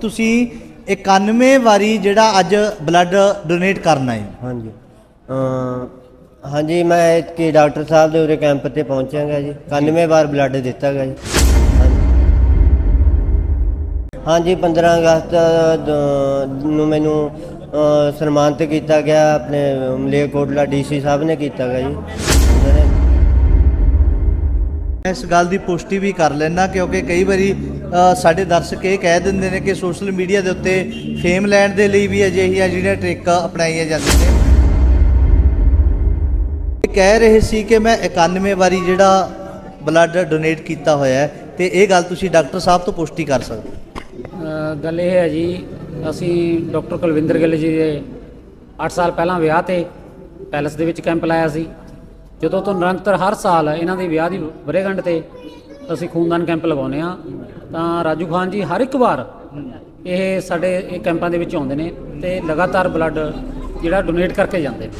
ਤੁਸੀਂ 91 ਵਾਰੀ ਜਿਹੜਾ ਅੱਜ ਬਲੱਡ ਡੋਨੇਟ ਕਰਨਾ ਹੈ। ਹਾਂਜੀ। ਹਾਂਜੀ ਮੈਂ ਕਿ ਡਾਕਟਰ ਸਾਹਿਬ ਦੇ ਉਰੇ ਕੈਂਪ ਤੇ ਪਹੁੰਚਾਂਗਾ ਜੀ। 91 ਵਾਰ ਬਲੱਡ ਦਿੱਤਾ ਗਿਆ ਜੀ। ਹਾਂਜੀ। ਹਾਂਜੀ 15 ਅਗਸਤ ਨੂੰ ਮੈਨੂੰ ਸਨਮਾਨਿਤ ਕੀਤਾ ਗਿਆ ਆਪਣੇ ਮਲੇਰਕੋਟਲਾ ਡੀਸੀ ਸਾਹਿਬ ਨੇ ਕੀਤਾ ਗਿਆ ਜੀ। ਇਸ ਗੱਲ ਦੀ ਪੁਸ਼ਟੀ ਵੀ ਕਰ ਲੈਣਾ ਕਿਉਂਕਿ ਕਈ ਵਾਰੀ ਸਾਡੇ ਦਰਸ਼ਕ ਇਹ ਕਹਿ ਦਿੰਦੇ ਨੇ ਕਿ ਸੋਸ਼ਲ ਮੀਡੀਆ ਦੇ ਉੱਤੇ ਫੇਮ ਲੈਣ ਦੇ ਲਈ ਵੀ ਅਜਿਹੀਆਂ ਜਿਹੜੀਆਂ ਟ੍ਰਿਕ ਅਪਣਾਈਆਂ ਜਾਂਦੀਆਂ ਨੇ ਇਹ ਕਹਿ ਰਹੇ ਸੀ ਕਿ ਮੈਂ 91 ਵਾਰੀ ਜਿਹੜਾ ਬਲੱਡ ਡੋਨੇਟ ਕੀਤਾ ਹੋਇਆ ਹੈ, ਤੇ ਇਹ ਗੱਲ ਤੁਸੀਂ ਡਾਕਟਰ ਸਾਹਿਬ ਤੋਂ ਪੁਸ਼ਟੀ ਕਰ ਸਕਦੇ ਹੋ। ਗੱਲ ਇਹ ਹੈ ਜੀ, ਅਸੀਂ ਡਾਕਟਰ ਕੁਲਵਿੰਦਰ ਗਿੱਲ ਜੀ ਦੇ 8 ਸਾਲ ਪਹਿਲਾਂ ਵਿਆਹ ਤੇ ਪੈਲਸ ਦੇ ਵਿੱਚ ਕੈਂਪ ਲਾਇਆ ਸੀ ਜਦੋਂ ਤੋਂ ਨਿਰੰਤਰ ਹਰ ਸਾਲ ਇਹਨਾਂ ਦੇ ਵਿਆਹ ਦੀ ਵਰੇਗੰਢ ਤੇ ਅਸੀਂ ਖੂਨਦਾਨ ਕੈਂਪ ਲਗਾਉਂਦੇ ਆ ਤਾਂ ਰਾਜੂ ਖਾਨ ਜੀ ਹਰ ਇੱਕ ਵਾਰ ਇਹ ਸਾਡੇ ਇਹ ਕੈਂਪਾਂ ਦੇ ਵਿੱਚ ਆਉਂਦੇ ਨੇ ਤੇ ਲਗਾਤਾਰ ਬਲੱਡ ਜਿਹੜਾ ਡੋਨੇਟ ਕਰਕੇ ਜਾਂਦੇ ਨੇ।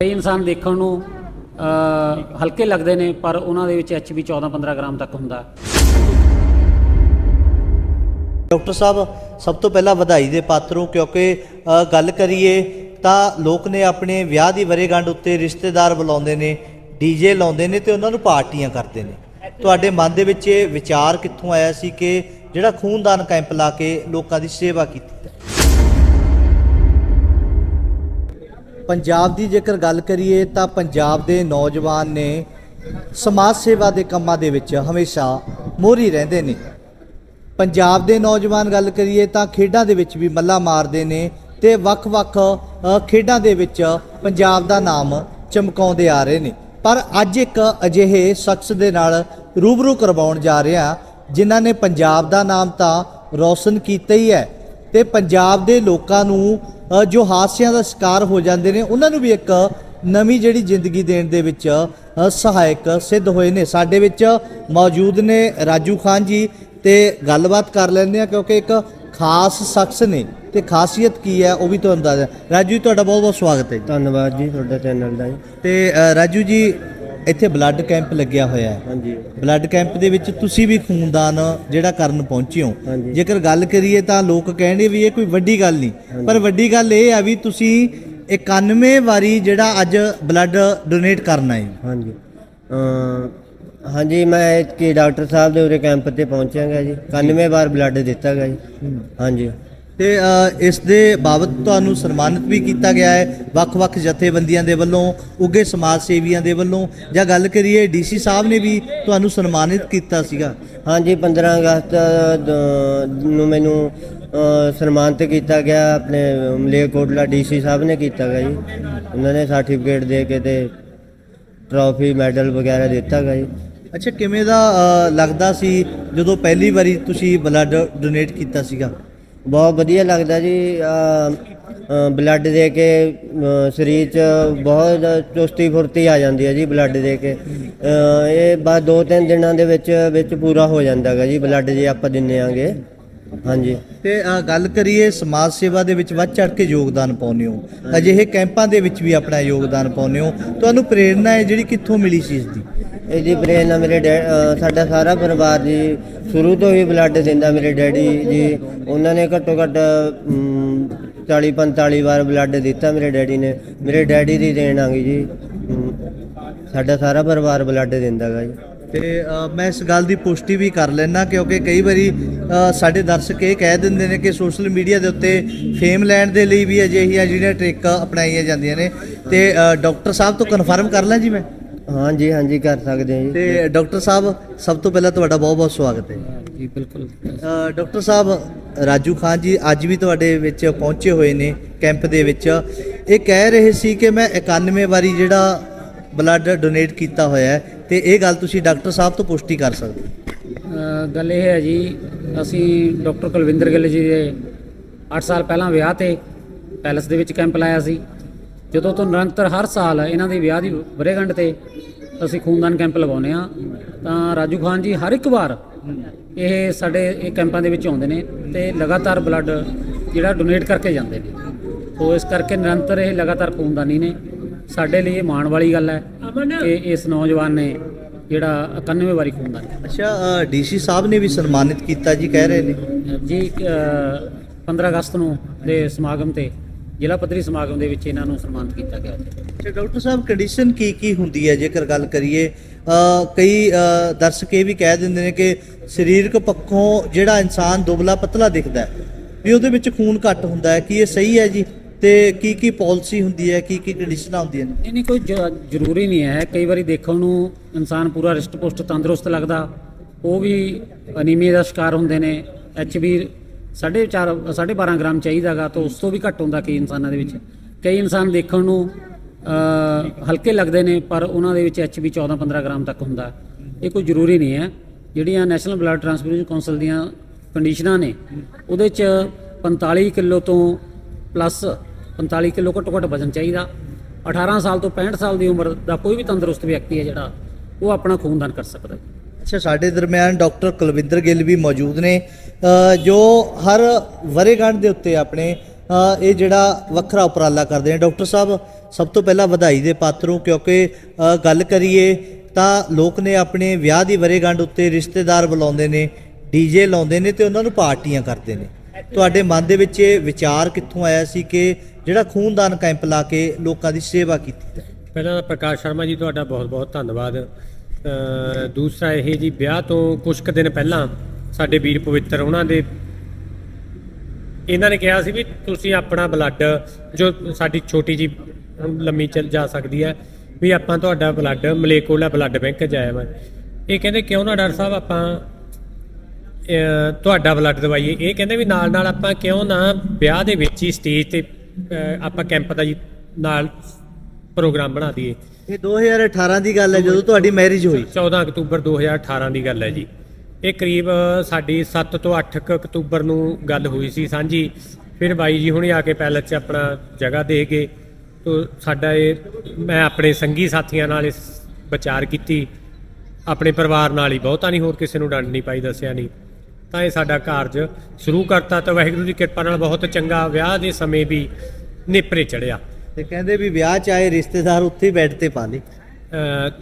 ਕਈ ਇਨਸਾਨ ਦੇਖਣ ਨੂੰ ਹਲਕੇ ਲੱਗਦੇ ਨੇ, ਪਰ ਉਹਨਾਂ ਦੇ ਵਿੱਚ ਐਚਬੀ 14-15 ਗ੍ਰਾਮ ਤੱਕ ਹੁੰਦਾ। ਡਾਕਟਰ ਸਾਹਿਬ, ਸਭ ਤੋਂ ਪਹਿਲਾਂ ਵਧਾਈ ਦੇ ਪਾਤਰ ਹੋ, ਕਿਉਂਕਿ ਗੱਲ ਕਰੀਏ ਤਾਂ ਲੋਕ ਨੇ ਆਪਣੇ ਵਿਆਹ ਦੀ ਵਰੇਗੰਢ ਉੱਤੇ ਰਿਸ਼ਤੇਦਾਰ ਬੁਲਾਉਂਦੇ ਨੇ। ਡੀਜੇ ਲਾਉਂਦੇ ਨੇ ਤੇ ਉਹਨਾਂ ਨੂੰ ਪਾਰਟੀਆਂ ਕਰਦੇ ਨੇ। ਤੁਹਾਡੇ ਮਨ ਦੇ ਵਿੱਚ ਇਹ ਵਿਚਾਰ ਕਿੱਥੋਂ ਆਇਆ ਸੀ ਕਿ ਜਿਹੜਾ ਖੂਨਦਾਨ ਕੈਂਪ ਲਾ ਕੇ ਲੋਕਾਂ ਦੀ ਸੇਵਾ ਕੀਤੀ ਪੰਜਾਬ ਦੀ ਜੇਕਰ ਗੱਲ ਕਰੀਏ ਤਾਂ ਪੰਜਾਬ ਦੇ ਨੌਜਵਾਨ ਨੇ ਸਮਾਜ ਸੇਵਾ ਦੇ ਕੰਮਾਂ ਦੇ ਵਿੱਚ ਹਮੇਸ਼ਾ ਮੋਹਰੀ ਰਹਿੰਦੇ ਨੇ। ਪੰਜਾਬ ਦੇ ਨੌਜਵਾਨ ਗੱਲ ਕਰੀਏ ਤਾਂ ਖੇਡਾਂ ਦੇ ਵਿੱਚ ਵੀ ਮੱਲਾ ਮਾਰਦੇ ਨੇ ਤੇ ਵੱਖ-ਵੱਖ ਖੇਡਾਂ ਦੇ ਵਿੱਚ ਪੰਜਾਬ ਦਾ ਨਾਮ ਚਮਕਾਉਂਦੇ ਆ ਰਹੇ ਨੇ। ਪਰ ਅੱਜ ਇੱਕ ਅਜਿਹੇ ਸ਼ਖਸ ਦੇ ਨਾਲ ਰੂਬਰੂ ਕਰਵਾਉਣ ਜਾ ਰਿਹਾ ਜਿਨ੍ਹਾਂ ਨੇ ਪੰਜਾਬ ਦਾ ਨਾਮ ਤਾਂ ਰੌਸ਼ਨ ਕੀਤਾ ਹੀ ਹੈ ਤੇ ਪੰਜਾਬ ਦੇ ਲੋਕਾਂ ਨੂੰ ਜੋ ਹਾਦਸਿਆਂ ਦਾ ਸ਼ਿਕਾਰ ਹੋ ਜਾਂਦੇ ਨੇ, ਉਹਨਾਂ ਨੂੰ ਵੀ ਇੱਕ ਨਵੀਂ ਜਿਹੜੀ ਜ਼ਿੰਦਗੀ ਦੇਣ ਦੇ ਵਿੱਚ ਸਹਾਇਕ ਸਿੱਧ ਹੋਏ ਨੇ। ਸਾਡੇ ਵਿੱਚ ਮੌਜੂਦ ਨੇ ਰਾਜੂ ਖਾਨ ਜੀ ਤੇ ਗੱਲਬਾਤ ਕਰ ਲੈਂਦੇ ਆ ਕਿਉਂਕਿ ਇੱਕ ਖਾਸ ਸ਼ਖਸ ਨੇ ਤੇ ਖਾਸੀਅਤ ਕੀ ਹੈ ਉਹ ਵੀ ਤੁਹਾਨੂੰ ਦੱਸ ਰਾਜੂ ਜੀ ਤੁਹਾਡਾ ਬਹੁਤ ਬਹੁਤ ਸਵਾਗਤ ਹੈ ਜੀ। ਧੰਨਵਾਦ ਜੀ ਤੁਹਾਡਾ ਚੈਨਲ ਦਾ ਜੀ। ਤੇ ਅ, ਰਾਜੂ ਜੀ ਇੱਥੇ ਬਲੱਡ ਕੈਂਪ ਲੱਗਿਆ ਹੋਇਆ ਹੈ। ਹਾਂਜੀ। ਬਲੱਡ ਕੈਂਪ ਦੇ ਵਿੱਚ ਤੁਸੀਂ ਵੀ ਖੂਨਦਾਨ ਜਿਹੜਾ ਕਰਨ ਪਹੁੰਚੇ ਹੋ। ਹਾਂਜੀ। ਜੇਕਰ ਗੱਲ ਕਰੀਏ ਤਾਂ ਲੋਕ ਕਹਿੰਦੇ ਵੀ ਇਹ ਕੋਈ ਵੱਡੀ ਗੱਲ ਨਹੀਂ। ਪਰ ਵੱਡੀ ਗੱਲ ਇਹ ਆ ਵੀ ਤੁਸੀਂ 91 ਵਾਰੀ ਜਿਹੜਾ ਅੱਜ ਬਲੱਡ ਡੋਨੇਟ ਕਰਨਾ ਹੈ। ਹਾਂਜੀ। ਅਮ ਹਾਂਜੀ ਮੈਂ ਕਿ ਡਾਕਟਰ ਸਾਹਿਬ ਦੇ ਉਰੇ ਕੈਂਪ ਤੇ ਪਹੁੰਚਾਂਗਾ ਜੀ। 91 ਵਾਰ ਬਲੱਡ ਦਿੱਤਾ ਗਿਆ ਜੀ। ਹਾਂਜੀ। ਤੇ ਅ, ਇਸ ਦੇ ਬਾਬਤ ਤੁਹਾਨੂੰ ਸਨਮਾਨਿਤ ਵੀ ਕੀਤਾ ਗਿਆ ਹੈ ਵੱਖ-ਵੱਖ ਜਥੇਬੰਦੀਆਂ ਦੇ ਵੱਲੋਂ ਉੱਗੇ ਸਮਾਜ ਸੇਵੀਆਂ ਦੇ ਵੱਲੋਂ ਜਾਂ ਗੱਲ ਕਰੀਏ ਡੀਸੀ ਸਾਹਿਬ ਨੇ ਵੀ ਤੁਹਾਨੂੰ ਸਨਮਾਨਿਤ ਕੀਤਾ ਸੀਗਾ? ਹਾਂਜੀ 15 ਅਗਸਤ ਦ- ਨੂੰ ਮੈਨੂੰ ਅ, ਸਨਮਾਨਿਤ ਕੀਤਾ ਗਿਆ। ਆਪਣੇ ਮਲੇਰਕੋਟਲਾ ਡੀਸੀ ਸਾਹਿਬ ਨੇ ਕੀਤਾ ਗਿਆ ਜੀ। ਉਹਨਾਂ ਨੇ ਸਰਟੀਫਿਕੇਟ ਦੇ ਕੇ ਤੇ ਟਰੋਫੀ ਮੈਡਲ ਵਗੈਰਾ ਦਿੱਤਾ ਗਿਆ ਜੀ। ਅੱਛਾ ਕਿਵੇਂ ਦਾ ਲੱਗਦਾ ਸੀ ਜਦੋਂ ਪਹਿਲੀ ਵਾਰੀ ਤੁਸੀਂ ਬਲੱਡ ਡੋਨੇਟ ਕੀਤਾ ਸੀਗਾ? ਬਹੁਤ ਵਧੀਆ ਲੱਗਦਾ ਜੀ ਬਲੱਡ ਦੇ ਕੇ ਸਰੀਰ 'ਚ ਬਹੁਤ ਚੁਸਤੀ ਫੁਰਤੀ ਆ ਜਾਂਦੀ ਹੈ ਜੀ ਬਲੱਡ ਦੇ ਕੇ। ਇਹ ਬਸ ਦੋ ਤਿੰਨ ਦਿਨਾਂ ਦੇ ਵਿੱਚ ਵਿੱਚ ਪੂਰਾ ਹੋ ਜਾਂਦਾ ਹੈਗਾ ਜੀ ਬਲੱਡ ਜੇ ਆਪਾਂ ਦਿੰਨੇ ਆਂਗੇ। ਹਾਂਜੀ। ਤੇ ਗੱਲ ਕਰੀਏ ਸਮਾਜ ਸੇਵਾ ਦੇ ਵਿੱਚ ਵੱਧ ਚੜ ਕੇ ਯੋਗਦਾਨ ਪਾਉਂਦੇ ਹੋ। ਅਜਿਹੇ ਕੈਂਪਾਂ ਦੇ ਵਿੱਚ ਵੀ ਆਪਣਾ ਯੋਗਦਾਨ ਪਾਉਂਦੇ ਹੋ। ਤੁਹਾਨੂੰ ਪ੍ਰੇਰਣਾ ਹੈ ਜਿਹੜੀ ਕਿੱਥੋਂ ਮਿਲੀ ਸੀ ਇਸ ਦੀ? ਇਹਦੀ ਪ੍ਰੇਰਨਾ ਮੇਰੇ ਡੈ- ਅ, ਸਾਡਾ ਸਾਰਾ ਪਰਿਵਾਰ ਜੀ ਸ਼ੁਰੂ ਤੋਂ ਹੀ ਬਲੱਡ ਦਿੰਦਾ ਮੇਰੇ ਡੈਡੀ ਜੀ। ਉਹਨਾਂ ਨੇ ਘੱਟੋ ਘੱਟ 40 45 ਵਾਰ ਬਲੱਡ ਦਿੱਤਾ ਮੇਰੇ ਡੈਡੀ ਨੇ। ਮੇਰੇ ਡੈਡੀ ਦੀ ਦੇਣ ਆ ਗਈ ਜੀ। ਅਮ, ਸਾਡਾ ਸਾਰਾ ਪਰਿਵਾਰ ਬਲੱਡ ਦਿੰਦਾ ਗਾ ਜੀ। ਤੇ ਅ, ਮੈਂ ਇਸ ਗੱਲ ਦੀ ਪੁਸ਼ਟੀ ਵੀ ਕਰ ਲੈਣਾ ਕਿਉਂਕਿ ਕਈ ਵਾਰੀ ਅ, ਸਾਡੇ ਦਰਸ਼ਕ ਇਹ ਕਹਿ ਦਿੰਦੇ ਨੇ ਕਿ ਸੋਸ਼ਲ ਮੀਡੀਆ ਦੇ ਉੱਤੇ ਫੇਮ ਲੈਣ ਦੇ ਲਈ ਵੀ ਅਜਿਹੀਆਂ ਜਿਹੜੀਆਂ ਟ੍ਰਿਕ ਅਪਣਾਈਆਂ ਜਾਂਦੀਆਂ ਨੇ। ਤੇ ਅ, ਡਾਕਟਰ ਸਾਹਿਬ ਤੋਂ ਕਨਫਰਮ ਕਰ ਲਾਂ ਜੀ ਮੈਂ? ਹਾਂਜੀ ਹਾਂਜੀ ਕਰ ਸਕਦੇ ਹਾਂ ਜੀ। ਤੇ ਡਾਕਟਰ ਸਾਹਿਬ ਸਭ ਤੋਂ ਪਹਿਲਾਂ ਤੁਹਾਡਾ ਬਹੁਤ ਬਹੁਤ ਸਵਾਗਤ ਹੈ। ਜੀ ਬਿਲਕੁਲ। ਅ, ਡਾਕਟਰ ਸਾਹਿਬ ਰਾਜੂ ਖਾਨ ਜੀ ਅੱਜ ਵੀ ਤੁਹਾਡੇ ਵਿੱਚ ਪਹੁੰਚੇ ਹੋਏ ਨੇ ਕੈਂਪ ਦੇ ਵਿੱਚ। ਇਹ ਕਹਿ ਰਹੇ ਸੀ ਕਿ ਮੈਂ 91 ਵਾਰੀ ਜਿਹੜਾ ਬਲੱਡ ਡੋਨੇਟ ਕੀਤਾ ਹੋਇਆ ਹੈ ਤੇ ਇਹ ਗੱਲ ਤੁਸੀਂ ਡਾਕਟਰ ਸਾਹਿਬ ਤੋਂ ਪੁਸ਼ਟੀ ਕਰ ਸਕਦੇ ਹੋ। ਅ, ਗੱਲ ਇਹ ਹੈ ਜੀ ਅਸੀਂ ਡਾਕਟਰ ਕੁਲਵਿੰਦਰ ਗਿੱਲ ਜੀ ਦੇ 8 ਸਾਲ ਪਹਿਲਾਂ ਵਿਆਹ ਤੇ ਪੈਲਸ ਦੇ ਵਿੱਚ ਕੈਂਪ ਲਾਇਆ ਸੀ। ਜਦੋਂ ਤੋਂ ਨਿਰੰਤਰ ਹਰ ਸਾਲ ਇਹਨਾਂ ਦੀ ਵਿਆਹ ਦੀ ਵਰੇਗੰਢ ਤੇ ਅਸੀਂ ਖੂਨਦਾਨ ਕੈਂਪ ਲਗਾਉਂਦੇ ਆ ਤਾਂ ਰਾਜੂ ਖਾਨ ਜੀ ਹਰ ਇੱਕ ਵਾਰ ਇਹ ਸਾਡੇ ਇਹ ਕੈਂਪਾਂ ਦੇ ਵਿੱਚ ਆਉਂਦੇ ਨੇ ਤੇ ਲਗਾਤਾਰ ਬਲੱਡ ਜਿਹੜਾ ਡੋਨੇਟ ਕਰਕੇ ਜਾਂਦੇ ਨੇ। ਸੋ ਇਸ ਕਰਕੇ ਨਿਰੰਤਰ ਇਹ ਲਗਾਤਾਰ ਖੂਨਦਾਨੀ ਨੇ। ਸਾਡੇ ਲਈ ਇਹ ਮਾਣ ਵਾਲੀ ਗੱਲ ਹੈ ਕਿ ਇਸ ਨੌਜਵਾਨ ਨੇ ਜਿਹੜਾ 91 ਵਾਰੀ ਖੂਨਦਾਨ ਕੀਤਾ। ਅੱਛਾ ਡੀਸੀ ਸਾਹਿਬ ਨੇ ਵੀ ਸਨਮਾਨਿਤ ਕੀਤਾ ਜੀ ਕਹਿ ਰਹੇ ਨੇ। ਜੀ ਅ, 15 ਅਗਸਤ ਨੂੰ ਦੇ ਸਮਾਗਮ ਤੇ ਜ਼ਿਲ੍ਹਾ ਪੱਧਰੀ ਸਮਾਗਮ ਦੇ ਵਿੱਚ ਇਹਨਾਂ ਨੂੰ ਸਨਮਾਨਿਤ ਕੀਤਾ ਗਿਆ ਅੱਛਾ ਡਾਕਟਰ ਸਾਹਿਬ ਕੰਡੀਸ਼ਨ ਕੀ ਕੀ ਹੁੰਦੀ ਹੈ ਜੇਕਰ ਗੱਲ ਕਰੀਏ ਕਈ ਦਰਸ਼ਕ ਇਹ ਵੀ ਕਹਿ ਦਿੰਦੇ ਨੇ ਕਿ ਸਰੀਰਕ ਪੱਖੋਂ ਜਿਹੜਾ ਇਨਸਾਨ ਦੁਬਲਾ ਪਤਲਾ ਦਿਖਦਾ ਹੈ ਵੀ ਉਹਦੇ ਵਿੱਚ ਖੂਨ ਘੱਟ ਹੁੰਦਾ ਹੈ ਕੀ ਇਹ ਸਹੀ ਹੈ ਜੀ? ਤੇ ਕੀ ਕੀ ਪਾਲਿਸੀ ਹੁੰਦੀ ਹੈ ਕੀ ਕੀ ਕੰਡੀਸ਼ਨਾਂ ਹੁੰਦੀਆਂ ਨੇ? ਨਹੀਂ ਨਹੀਂ ਕੋਈ ਜ਼ਰੂਰੀ ਨਹੀਂ ਹੈ। ਕਈ ਵਾਰੀ ਦੇਖਣ ਨੂੰ ਇਨਸਾਨ ਪੂਰਾ ਰਿਸ਼ਟ ਪੁਸ਼ਟ ਤੰਦਰੁਸਤ ਲੱਗਦਾ ਉਹ ਵੀ ਅਨੀਮੀਆ ਦਾ ਸ਼ਿਕਾਰ ਹੁੰਦੇ ਨੇ ਐਚ ਬੀ 4.5 12.5 ਗ੍ਰਾਮ ਚਾਹੀਦਾਗਾ ਤਾਂ ਉਸ ਤੋਂ ਵੀ ਘੱਟ ਹੁੰਦਾ ਕਈ ਇਨਸਾਨਾਂ ਦੇ ਵਿੱਚ। ਕਈ ਇਨਸਾਨ ਦੇਖਣ ਨੂੰ ਹਲਕੇ ਲੱਗਦੇ ਨੇ, ਪਰ ਉਹਨਾਂ ਦੇ ਵਿੱਚ ਐਚ ਬੀ 14 15 ਗ੍ਰਾਮ ਤੱਕ ਹੁੰਦਾ। ਇਹ ਕੋਈ ਜ਼ਰੂਰੀ ਨਹੀਂ ਹੈ। ਜਿਹੜੀਆਂ ਨੈਸ਼ਨਲ ਬਲੱਡ ਟ੍ਰਾਂਸਫਿਊਜ਼ਨ ਕੌਂਸਲ ਦੀਆਂ ਕੰਡੀਸ਼ਨਾਂ ਨੇ, ਉਹਦੇ ਚ 45 ਕਿਲੋ ਤੋਂ ਪਲੱਸ 45 ਕਿਲੋ ਘੱਟੋ ਘੱਟ ਵਜ਼ਨ ਚਾਹੀਦਾ। 18 ਸਾਲ ਤੋਂ 65 ਸਾਲ ਦੀ ਉਮਰ ਦਾ ਕੋਈ ਵੀ ਤੰਦਰੁਸਤ ਵਿਅਕਤੀ ਹੈ ਜਿਹੜਾ, ਉਹ ਆਪਣਾ ਖੂਨਦਾਨ ਕਰ ਸਕਦਾ ਹੈ। ਅੱਛਾ, ਸਾਡੇ ਦਰਮਿਆਨ ਡਾਕਟਰ ਕੁਲਵਿੰਦਰ ਗਿੱਲ ਵੀ ਮੌਜੂਦ ਨੇ ਜੋ ਹਰ ਵਰੇਗੰਢ ਦੇ ਉੱਤੇ ਆਪਣੇ ਇਹ ਜਿਹੜਾ ਵੱਖਰਾ ਉਪਰਾਲਾ ਕਰਦੇ ਨੇ। ਡਾਕਟਰ ਸਾਹਿਬ, ਸਭ ਤੋਂ ਪਹਿਲਾਂ ਵਧਾਈ ਦੇ ਪਾਤਰੋਂ ਕਿਉਂਕਿ ਗੱਲ ਕਰੀਏ ਤਾਂ ਲੋਕ ਨੇ ਆਪਣੇ ਵਿਆਹ ਦੀ ਵਰੇਗੰਢ ਉੱਤੇ ਰਿਸ਼ਤੇਦਾਰ ਬੁਲਾਉਂਦੇ ਨੇ ਡੀਜੇ ਲਾਉਂਦੇ ਨੇ ਤੇ ਉਹਨਾਂ ਨੂੰ ਪਾਰਟੀਆਂ ਕਰਦੇ ਨੇ। ਤੁਹਾਡੇ ਮਨ ਦੇ ਵਿੱਚ ਇਹ ਵਿਚਾਰ ਕਿੱਥੋਂ ਆਇਆ ਸੀ ਕਿ ਜਿਹੜਾ ਖੂਨਦਾਨ ਕੈਂਪ ਲਾ ਕੇ ਲੋਕਾਂ ਦੀ ਸੇਵਾ ਕੀਤੀ? ਪਹਿਲਾਂ ਤਾਂ ਪ੍ਰਕਾਸ਼ ਸ਼ਰਮਾ ਜੀ, ਤੁਹਾਡਾ ਬਹੁਤ-ਬਹੁਤ ਧੰਨਵਾਦ। ਦੂਸਰਾ ਇਹ ਜੀ, ਵਿਆਹ ਤੋਂ ਕੁਝ ਕੁ ਦਿਨ ਪਹਿਲਾਂ ਸਾਡੇ ਵੀਰ ਪਵਿੱਤਰ ਉਹਨਾਂ ਦੇ ਇਹਨਾਂ ਨੇ ਕਿਹਾ ਸੀ ਵੀ ਤੁਸੀਂ ਆਪਣਾ ਬਲੱਡ ਜੋ ਸਾਡੀ ਛੋਟੀ ਜੀ ਲੰਮੀ ਚੱਲ ਜਾ ਸਕਦੀ ਹੈ, ਵੀ ਆਪਾਂ ਤੁਹਾਡਾ ਬਲੱਡ ਮਲੇਕੋਲਾ ਬਲੱਡ ਬੈਂਕ ਜਾਇਆ ਵਾ। ਇਹ ਕਹਿੰਦੇ ਕਿਉਂ ਨਾ ਡਾਕਟਰ ਸਾਹਿਬ ਆਪਾਂ ਤੁਹਾਡਾ ਬਲੱਡ ਦਵਾਈਏ। ਇਹ ਕਹਿੰਦੇ ਵੀ ਨਾਲ ਨਾਲ ਆਪਾਂ ਕਿਉਂ ਨਾ ਵਿਆਹ ਦੇ ਵਿੱਚ ਹੀ ਸਟੇਜ ਤੇ ਆਪਾਂ ਕੈਂਪ ਦਾ ਜੀ ਨਾਲ ਪ੍ਰੋਗਰਾਮ ਬਣਾ ਦਈਏ। ਇਹ 2018 ਦੀ ਗੱਲ ਹੈ ਜਦੋਂ ਤੁਹਾਡੀ ਮੈਰਿਜ ਹੋਈ। 14 ਅਕਤੂਬਰ 2018 ਦੀ ਗੱਲ ਹੈ ਜੀ। ਇਹ ਕਰੀਬ ਸਾਡੀ 7 ਤੋਂ 8 ਕੁ ਅਕਤੂਬਰ ਨੂੰ ਗੱਲ ਹੋਈ ਸੀ ਸਾਂਝੀ। ਫਿਰ ਬਾਈ ਜੀ ਹੁਣੇ ਆ ਕੇ ਪੈਲਸ 'ਚ ਆਪਣਾ ਜਗ੍ਹਾ ਦੇ ਗਏ ਤੋ ਸਾਡਾ ਇਹ ਮੈਂ ਆਪਣੇ ਸੰਗੀ ਸਾਥੀਆਂ ਨਾਲ ਇਸ ਵਿਚਾਰ ਕੀਤੀ। ਆਪਣੇ ਪਰਿਵਾਰ ਨਾਲ ਹੀ ਬਹੁਤਾ ਨਹੀਂ ਹੋਰ ਕਿਸੇ ਨੂੰ ਡੰਡ ਨਹੀਂ ਪਾਈ ਦੱਸਿਆ ਨਹੀਂ। ਤਾਂ ਇਹ ਸਾਡਾ ਕਾਰਜ ਸ਼ੁਰੂ ਕਰਤਾ ਤਾਂ ਵਾਹਿਗੁਰੂ ਦੀ ਕਿਰਪਾ ਨਾਲ ਬਹੁਤ ਚੰਗਾ ਵਿਆਹ ਦੇ ਸਮੇਂ ਵੀ ਨੇਪਰੇ ਚੜਿਆ ਤੇ ਕਹਿੰਦੇ ਵੀ ਵਿਆਹ ਚ ਆਏ ਰਿਸ਼ਤੇਦਾਰ ਉੱਥੇ ਹੀ ਬੈੱਡ ਤੇ ਪਾ ਲੇ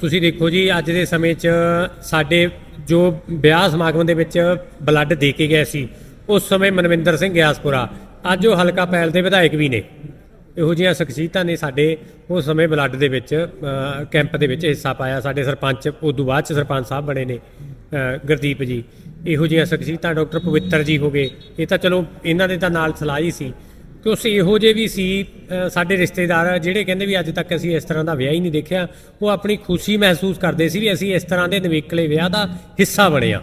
ਤੁਸੀਂ ਦੇਖੋ ਜੀ, ਅੱਜ ਦੇ ਸਮੇਂ 'ਚ ਸਾਡੇ ਜੋ ਵਿਆਹ ਸਮਾਗਮ ਦੇ ਵਿੱਚ ਬਲੱਡ ਦੇ ਕੇ ਗਏ ਸੀ, ਉਸ ਸਮੇਂ ਮਨਵਿੰਦਰ ਸਿੰਘ ਗਿਆਸਪੁਰਾ, ਅੱਜ ਉਹ ਹਲਕਾ ਪੈਲ ਦੇ ਵਿਧਾਇਕ ਵੀ ਨੇ। ਇਹੋ ਜਿਹੀਆਂ ਸ਼ਖਸੀਅਤਾਂ ਨੇ ਸਾਡੇ, ਉਸ ਸਮੇਂ ਬਲੱਡ ਦੇ ਵਿੱਚ ਕੈਂਪ ਦੇ ਵਿੱਚ ਹਿੱਸਾ ਪਾਇਆ। ਸਾਡੇ ਸਰਪੰਚ ਉਦੋਂ ਬਾਅਦ ਚ ਸਰਪੰਚ ਸਾਹਿਬ ਬਣੇ ਨੇ ਗੁਰਦੀਪ ਜੀ। ਇਹੋ ਜਿਹੀਆਂ ਸ਼ਖਸੀਅਤਾਂ ਡਾਕਟਰ ਪਵਿੱਤਰ ਜੀ ਹੋ ਗਏ। ਇਹ ਤਾਂ ਚਲੋ, ਇਹਨਾਂ ਦੇ ਤਾਂ ਨਾਲ ਸਲਾਹ ਹੀ ਸੀ। ਕਿ ਉਸ ਇਹੋ ਜਿਹੇ ਵੀ ਸੀ ਸਾਡੇ ਰਿਸ਼ਤੇਦਾਰ ਜਿਹੜੇ ਕਹਿੰਦੇ ਵੀ ਅੱਜ ਤੱਕ ਅਸੀਂ ਇਸ ਤਰ੍ਹਾਂ ਦਾ ਵਿਆਹ ਹੀ ਨਹੀਂ ਦੇਖਿਆ ਉਹ ਆਪਣੀ ਖੁਸ਼ੀ ਮਹਿਸੂਸ ਕਰਦੇ ਸੀ ਵੀ ਅਸੀਂ ਇਸ ਤਰ੍ਹਾਂ ਦੇ ਨਵੇਕਲੇ ਵਿਆਹ ਦਾ ਹਿੱਸਾ ਬਣੇ ਆ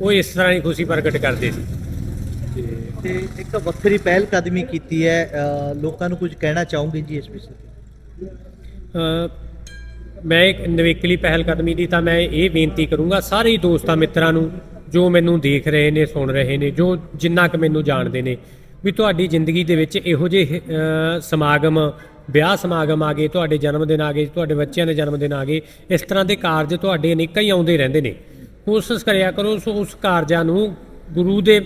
ਉਹ ਇਸ ਤਰ੍ਹਾਂ ਦੀ ਖੁਸ਼ੀ ਪ੍ਰਗਟ ਕਰਦੇ ਸੀ। ਤੇ ਇੱਕ ਵੱਖਰੀ ਪਹਿਲ ਕਦਮੀ ਕੀਤੀ ਹੈ ਲੋਕਾਂ ਨੂੰ ਕੁਝ ਕਹਿਣਾ ਚਾਹੂੰਗੀ ਜੀ ਇਸ ਵਿਸ਼ੇ ਤੇ? ਮੈਂ ਇੱਕ ਨਵੇਕਲੀ ਪਹਿਲ ਕਦਮੀ ਦੀ ਤਾਂ ਮੈਂ ਇਹ ਬੇਨਤੀ ਕਰੂੰਗਾ ਸਾਰੇ ਦੋਸਤਾਂ ਮਿੱਤਰਾਂ ਨੂੰ ਜੋ ਮੈਨੂੰ ਦੇਖ ਰਹੇ ਨੇ ਸੁਣ ਰਹੇ ਨੇ ਜੋ ਜਿੰਨਾ ਕੁ ਮੈਨੂੰ ਜਾਣਦੇ ਨੇ ਵੀ ਤੁਹਾਡੀ ਜ਼ਿੰਦਗੀ ਦੇ ਵਿੱਚ ਇਹੋ ਜਿਹੇ ਸਮਾਗਮ, ਵਿਆਹ ਸਮਾਗਮ ਆ ਗਏ, ਤੁਹਾਡੇ ਜਨਮ ਦਿਨ ਆ ਗਏ, ਤੁਹਾਡੇ ਬੱਚਿਆਂ ਦੇ ਜਨਮ ਦਿਨ ਆ ਗਏ, ਇਸ ਤਰ੍ਹਾਂ ਦੇ ਕਾਰਜ ਤੁਹਾਡੇ ਅਨੇਕਾਂ ਹੀ ਆਉਂਦੇ ਰਹਿੰਦੇ ਨੇ। ਕੋਸ਼ਿਸ਼ ਕਰਿਆ ਕਰੋ, ਉਸ ਉਸ ਕਾਰਜਾਂ ਨੂੰ ਗੁਰੂ ਦੇ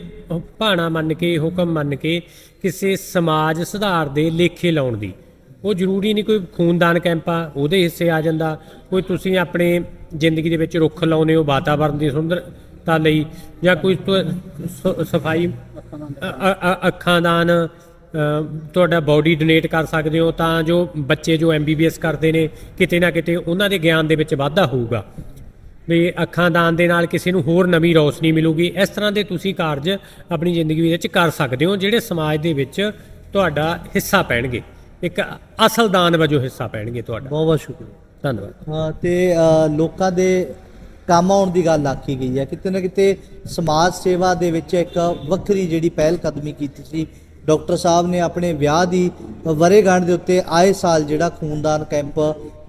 ਭਾਣਾ ਮੰਨ ਕੇ, ਹੁਕਮ ਮੰਨ ਕੇ ਕਿਸੇ ਸਮਾਜ ਸੁਧਾਰ ਦੇ ਲੇਖੇ ਲਾਉਣ ਦੀ। ਉਹ ਜ਼ਰੂਰੀ ਨਹੀਂ ਕੋਈ ਖੂਨਦਾਨ ਕੈਂਪ ਆ, ਉਹਦੇ ਹਿੱਸੇ ਆ ਜਾਂਦਾ। ਕੋਈ ਤੁਸੀਂ ਆਪਣੇ ਜ਼ਿੰਦਗੀ ਦੇ ਵਿੱਚ ਰੁੱਖ ਲਾਉਨੇ ਹੋ ਵਾਤਾਵਰਣ ਦੀ ਸੁੰਦਰ ਸੁੰਦਰਤਾ ਲਈ ਜਾਂ ਕੋਈ ਤੁ- ਸਫ਼ਾਈ ਅੱਖਾਂ ਦਾਨ ਤੁਹਾਡਾ ਬਾਡੀ ਡੋਨੇਟ ਕਰ ਸਕਦੇ ਹੋ ਤਾਂ ਜੋ ਬੱਚੇ ਜੋ ਐਮਬੀਬੀਐਸ ਕਰਦੇ ਨੇ ਕਿਤੇ ਨਾ ਕਿਤੇ ਉਹਨਾਂ ਦੇ ਗਿਆਨ ਦੇ ਵਿੱਚ ਵਾਧਾ ਹੋਊਗਾ। ਵੀ ਅੱਖਾਂ ਦਾਨ ਦੇ ਨਾਲ ਕਿਸੇ ਨੂੰ ਹੋਰ ਨਵੀਂ ਰੌਸ਼ਨੀ ਮਿਲੂਗੀ। ਇਸ ਤਰ੍ਹਾਂ ਦੇ ਤੁਸੀਂ ਕਾਰਜ ਆਪਣੀ ਜ਼ਿੰਦਗੀ ਵਿੱਚ ਕਰ ਸਕਦੇ ਹੋ ਜਿਹੜੇ ਸਮਾਜ ਦੇ ਵਿੱਚ ਤੁਹਾਡਾ ਹਿੱਸਾ ਪੈਣਗੇ। ਇੱਕ ਅਸਲ ਦਾਨ ਵਜੋਂ ਹਿੱਸਾ ਪੈਣਗੇ ਤੁਹਾਡਾ। ਬਹੁਤ ਬਹੁਤ ਸ਼ੁਕਰੀਆ। ਧੰਨਵਾਦ। ਹਾਂ ਤੇ ਲੋਕਾਂ ਦੇ ਕੰਮ ਆਉਣ ਦੀ ਗੱਲ ਆਖੀ ਗਈ ਹੈ। ਕਿਤੇ ਨਾ ਕਿਤੇ ਸਮਾਜ ਸੇਵਾ ਦੇ ਵਿੱਚ ਇੱਕ ਵੱਖਰੀ ਜਿਹੜੀ ਪਹਿਲ ਕਦਮੀ ਕੀਤੀ ਸੀ। ਡਾਕਟਰ ਸਾਹਿਬ ਨੇ ਆਪਣੇ ਵਿਆਹ ਦੀ ਵਰੇਗੰਢ ਦੇ ਉੱਤੇ ਆਏ ਸਾਲ ਜਿਹੜਾ ਖੂਨਦਾਨ ਕੈਂਪ,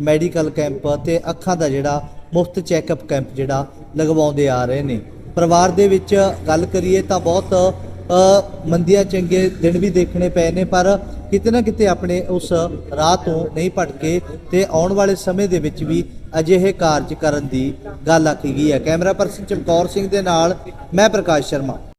ਮੈਡੀਕਲ ਕੈਂਪ ਤੇ ਅੱਖਾਂ ਦਾ ਜਿਹੜਾ ਮੁਫਤ ਚੈੱਕਅਪ ਕੈਂਪ ਜਿਹੜਾ ਲਗਵਾਉਂਦੇ ਆ ਰਹੇ ਨੇ। ਪਰਿਵਾਰ ਦੇ ਵਿੱਚ ਗੱਲ ਕਰੀਏ ਤਾਂ ਬਹੁਤ ਮੰਦੀਆਂ ਚੰਗੇ ਦਿਨ ਵੀ ਦੇਖਣੇ ਪਏ ਨੇ, ਪਰ ਕਿਤੇ ਨਾ ਕਿਤੇ ਆਪਣੇ ਉਸ ਰਾਹ ਤੋਂ ਨਹੀਂ ਭਟਕੇ ਤੇ ਆਉਣ ਵਾਲੇ ਸਮੇਂ ਦੇ ਵਿੱਚ ਵੀ ਅਜਿਹੇ ਕਾਰਜ ਕਰਨ ਦੀ ਗੱਲ ਆਖੀ ਗਈ ਹੈ। ਕੈਮਰਾ ਪਰਸਨ ਚਮਕੌਰ ਸਿੰਘ ਦੇ ਨਾਲ, ਮੈਂ ਪ੍ਰਕਾਸ਼ ਸ਼ਰਮਾ।